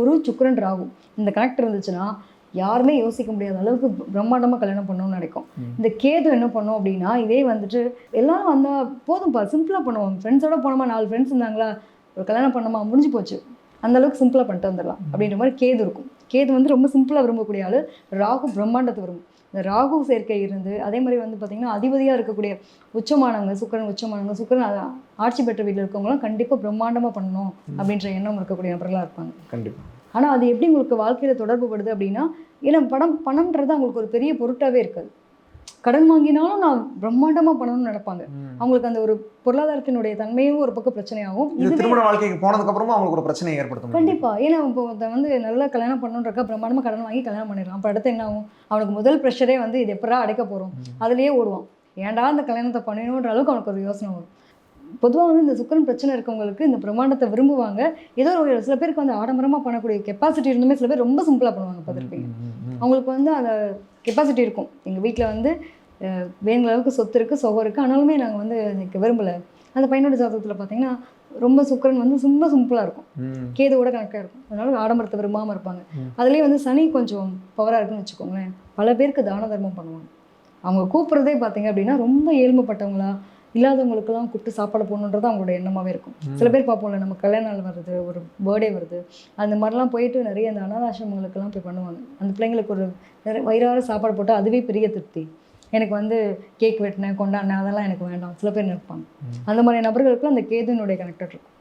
குரு சுக்கிரன் ராகு. இந்த கனெக்ட் இருந்துச்சுன்னா யாருமே யோசிக்க முடியாத அளவுக்கு பிரம்மாண்டமாக கல்யாணம் பண்ணணும்னு நினைக்கும். இந்த கேது என்ன பண்ணும் அப்படின்னா இதே வந்துட்டு எல்லாரும் வந்தால் போதும்ப்பா சிம்பிளாக பண்ணுவோம். ஃப்ரெண்ட்ஸோட போனோமா நாலு ஃப்ரெண்ட்ஸ் இருந்தாங்களா ஒரு கல்யாணம் பண்ணோமா முடிஞ்சு போச்சு. அந்த அளவுக்கு சிம்பிளாக பண்ணிட்டு வந்துடலாம் அப்படின்ற மாதிரி கேது இருக்கும். கேது வந்து ரொம்ப சிம்பிளாக விரும்பக்கூடிய ஆள். ராகு பிரம்மாண்டத்தை விரும்பும் இந்த ராகு சேர்க்கை இருந்து அதே மாதிரி வந்து பார்த்திங்கன்னா அதிபதியாக இருக்கக்கூடிய உச்சமானவங்க சுக்கரன் உச்சமானவங்க சுக்கரன் ஆட்சி பெற்ற வீட்டில் இருக்கவங்களாம் கண்டிப்பாக பிரம்மாண்டமாக பண்ணணும் அப்படின்ற எண்ணம் இருக்கக்கூடிய நபர்களாக இருப்பாங்க. கண்டிப்பா. ஆனால் அது எப்படி உங்களுக்கு வாழ்க்கையில் தொடர்பு படுது அப்படின்னா ஏன்னா பணம் பணம்ன்றது அவங்களுக்கு ஒரு பெரிய பொருட்டாவே இருக்காது. கடன் வாங்கினாலும் நான் பிரம்மாண்டமாக பண்ணணும்னு நினைப்பாங்க. அவங்களுக்கு அந்த ஒரு பொருளாதாரத்தினுடைய தன்மையும் ஒரு பக்கம் பிரச்சனையாகும். இது திருமண வாழ்க்கைக்கு போனதுக்கு அப்புறமா அவங்களுக்கு ஒரு பிரச்சனையை ஏற்படுத்தும். கண்டிப்பா. ஏன்னா இப்போ வந்து நல்லா கல்யாணம் பண்ணணுன்றக்கா பிரமாண்டமாக கடன் வாங்கி கல்யாணம் பண்ணிடுறான். அப்போ அடுத்து என்ன ஆகும்? அவனுக்கு முதல் ப்ரெஷரே வந்து இது எப்படா அடைக்க போகிறோம் அதுலயே ஓடுவான். ஏன்டா அந்த கல்யாணத்தை பண்ணணுன்ற அளவுக்கு அவனுக்கு ஒரு யோசனை வரும். பொதுவாக வந்து இந்த சுக்கரன் பிரச்சனை இருக்கவங்களுக்கு இந்த பிரமாண்டத்தை விரும்புவாங்க. ஏதோ ஒரு சில பேருக்கு வந்து ஆடம்பரமாக பண்ணக்கூடிய கெப்பாசிட்டி இருந்துமே சில பேர் ரொம்ப சிம்பிளாக பண்ணுவாங்க பார்த்துருப்பீங்க. அவங்களுக்கு வந்து அந்த கெப்பாசிட்டி இருக்கும். எங்கள் வீட்டில் வந்து வேணுங்கிற அளவுக்கு சொத்து இருக்குது சுகம் இருக்குது ஆனாலுமே நாங்கள் வந்து எனக்கு விரும்பலை. அந்த பையனோட ஜாதகத்தில் பார்த்தீங்கன்னா ரொம்ப சுக்கரன் வந்து ரொம்ப சிம்பிளாக இருக்கும். கேதுவோட கணக்காக இருக்கும். அதனால ஆடம்பரத்தை விரும்பாமல் இருப்பாங்க. அதுலேயே வந்து சனி கொஞ்சம் பவராக இருக்குன்னு வச்சுக்கோங்களேன். பல பேருக்கு தான தர்மம் பண்ணுவாங்க. அவங்க கூப்பிட்றதே பார்த்தீங்க அப்படின்னா ரொம்ப ஏழ்மைப்பட்டவங்களா இல்லாதவங்களுக்கெல்லாம் கூப்பிட்டு சாப்பாடு போடணுன்றது அவங்களோட எண்ணமாகவே இருக்கும். சில பேர் பார்ப்போம்ல நம்ம கல்யாண நாள் வருது ஒரு பர்த்டே வருது அந்த மாதிரிலாம் போயிட்டு நிறைய அந்த அனாதாசிரமங்களுக்கெல்லாம் போய் பண்ணுவாங்க. அந்த பிள்ளைங்களுக்கு ஒரு நிறைய வயிறார சாப்பாடு போட்டால் அதுவே பெரிய திருப்தி. எனக்கு வந்து கேக் வெட்டினேன் கொண்டாடினேன் அதெல்லாம் எனக்கு வேண்டாம் சில பேர் நினைப்பாங்க. அந்த மாதிரி நபர்களுக்கு அந்த கேதுனுடைய கனெக்டட் இருக்கும்.